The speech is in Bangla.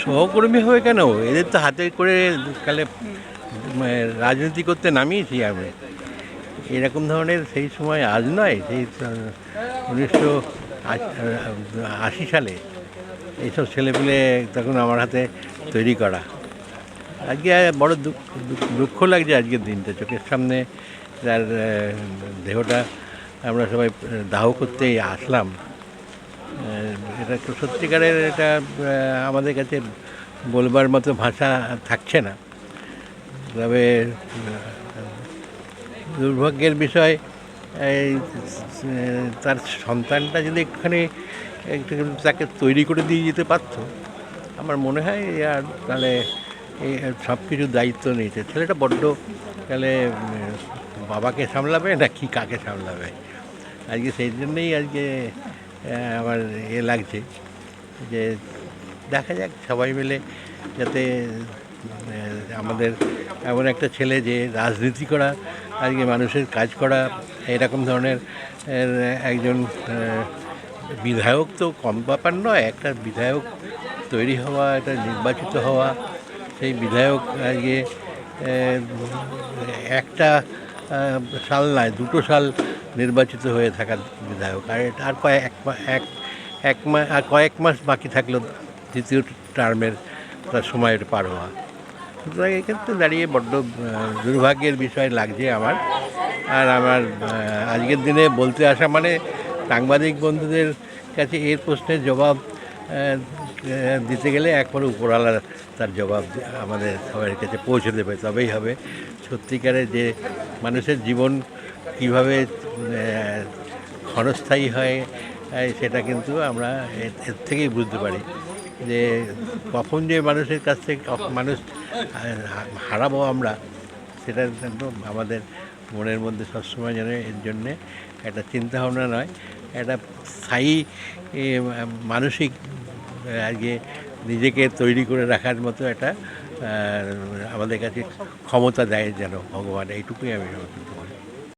সহকর্মী হবে কেন? এদের তো হাতে করে কালে রাজনীতি করতে নামিয়েছি আমি। এরকম ধরনের সেই সময় আজ নয়, সেই উনিশশো আশি সালে এইসব ছেলেপিলে তখন আমার হাতে তৈরি করা। আজকে বড় দুঃখ লাগছে আজকের দিনটা। চোখের সামনে তার দেহটা আমরা সবাই দাহ করতে আসলাম। এটা তো সত্যিকারের এটা আমাদের কাছে বলবার মতো ভাষা থাকছে না। তবে দুর্ভাগ্যের বিষয়, এই, তার সন্তানটা যদি একটুখানি একটু তাকে তৈরি করে দিয়ে যেতে পারতো, আমার মনে হয় আর তাহলে এই সব কিছু দায়িত্ব নিয়েছে। ছেলেটা বড্ড, তাহলে বাবাকে সামলাবে না কি কাকে সামলাবে? আজকে সেই জন্যেই আজকে আমার এ লাগছে যে দেখা যাক সবাই মিলে যাতে আমাদের এমন একটা ছেলে যে রাজনীতি করা, আজকে মানুষের কাজ করা, এরকম ধরনের একজন বিধায়ক তো কম ব্যাপার নয়, একটা বিধায়ক তৈরি হওয়া, একটা নির্বাচিত হওয়া, সেই বিধায়ক আজকে একটা সাল নয়, দুটো সাল নির্বাচিত হয়ে থাকা বিধায়ক। আর এটা আর কয়েক এক এক মাস আর কয়েক মাস বাকি থাকল দ্বিতীয় টার্মের তার সময়ের পার হওয়া। সুতরাং এক্ষেত্রে দাঁড়িয়ে বড্ড দুর্ভাগ্যের বিষয় লাগছে আমার। আর আমার আজকের দিনে বলতে আসা মানে সাংবাদিক বন্ধুদের কাছে এর প্রশ্নের জবাব দিতে গেলে একবার উপরওয়ালা তার জবাব আমাদের সবার কাছে পৌঁছে দেবে, তবেই হবে। সত্যিকারে যে মানুষের জীবন কীভাবে ক্ষণস্থায়ী হয় সেটা কিন্তু আমরা এর থেকেই বুঝতে পারি যে কখন যে মানুষের কাছ থেকে মানুষ হারাবো আমরা, সেটা কিন্তু আমাদের মনের মধ্যে সবসময় যেন এর জন্যে একটা চিন্তা ভাবনা নয়, একটা স্থায়ী মানসিক আজকে নিজেকে তৈরি করে রাখার মতো একটা আমাদের কাছে ক্ষমতা দেয় যেন ভগবান, এইটুকুই আমি বলতে পারি।